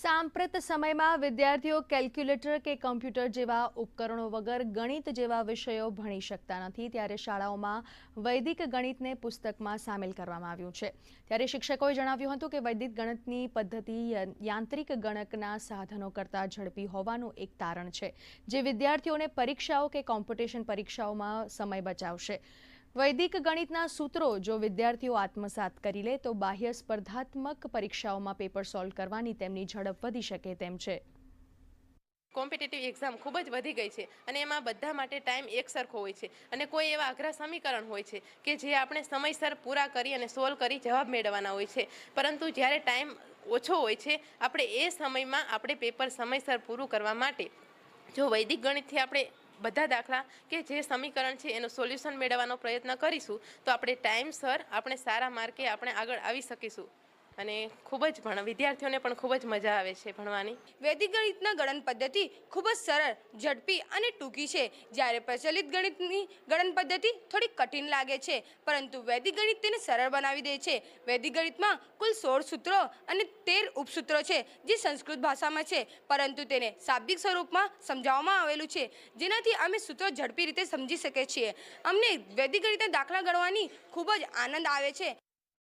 સાંપ્રત સમયમાં વિદ્યાર્થીઓ કેલ્ક્યુલેટર કે કમ્પ્યુટર જેવા ઉપકરણો વગર ગણિત જેવા વિષયો ભણી શકતા નથી. ત્યારે શાળાઓમાં વૈદિક ગણિતને પુસ્તકમાં સામેલ કરવામાં આવ્યું છે. ત્યારે શિક્ષકોએ જણાવ્યું હતું કે વૈદિક ગણિતની પદ્ધતિ યાંત્રિક ગણકના સાધનો કરતાં ઝડપી હોવાનું એક તારણ છે, જે વિદ્યાર્થીઓને પરીક્ષાઓ કે કોમ્પિટિશન પરીક્ષાઓમાં સમય બચાવશે. વૈદિક ગણિતના સૂત્રો જો વિદ્યાર્થીઓ આત્મસાત કરી લે તો બાહ્ય સ્પર્ધાત્મક પરીક્ષાઓમાં પેપર સોલ્વ કરવાની તેમની ઝડપ વધી શકે તેમ છે. કોમ્પિટેટિવ એક્ઝામ ખૂબ જ વધી ગઈ છે અને એમાં બધા માટે ટાઈમ એક સરખો હોય છે અને કોઈ એવા અઘરા સમીકરણ હોય છે કે જે આપણે સમયસર પૂરા કરી અને સોલ્વ કરી જવાબ મેળવવાના હોય છે. પરંતુ જ્યારે ટાઈમ ઓછો હોય છે, આપણે એ સમયમાં આપણે પેપર સમયસર પૂરું કરવા માટે જો વૈદિક ગણિતથી આપણે બધા દાખલા કે જે સમીકરણ છે એનું સોલ્યુશન મેળવવાનો પ્રયત્ન કરીશું, તો આપણે ટાઈમસર આપણે સારા માર્કે આપણે આગળ આવી શકીશું. અને ખૂબ જ ભણ, વિદ્યાર્થીઓને પણ ખૂબ જ મજા આવે છે ભણવાની. વૈદિક ગણિતના ગણન પદ્ધતિ ખૂબ જ સરળ, ઝડપી અને ટૂંકી છે. જ્યારે પ્રચલિત ગણિતની ગણન પદ્ધતિ થોડી કઠિન લાગે છે, પરંતુ વૈદિક ગણિત તેને સરળ બનાવી દે છે. વૈદિક ગણિતમાં કુલ સોળ સૂત્રો અને તેર ઉપસૂત્રો છે, જે સંસ્કૃત ભાષામાં છે, પરંતુ તેને શાબ્દિક સ્વરૂપમાં સમજાવવામાં આવેલું છે, જેનાથી અમે સૂત્રો ઝડપી રીતે સમજી શકીએ છીએ. અમને વૈદિક ગણિતના દાખલા ગણવાની ખૂબ જ આનંદ આવે છે.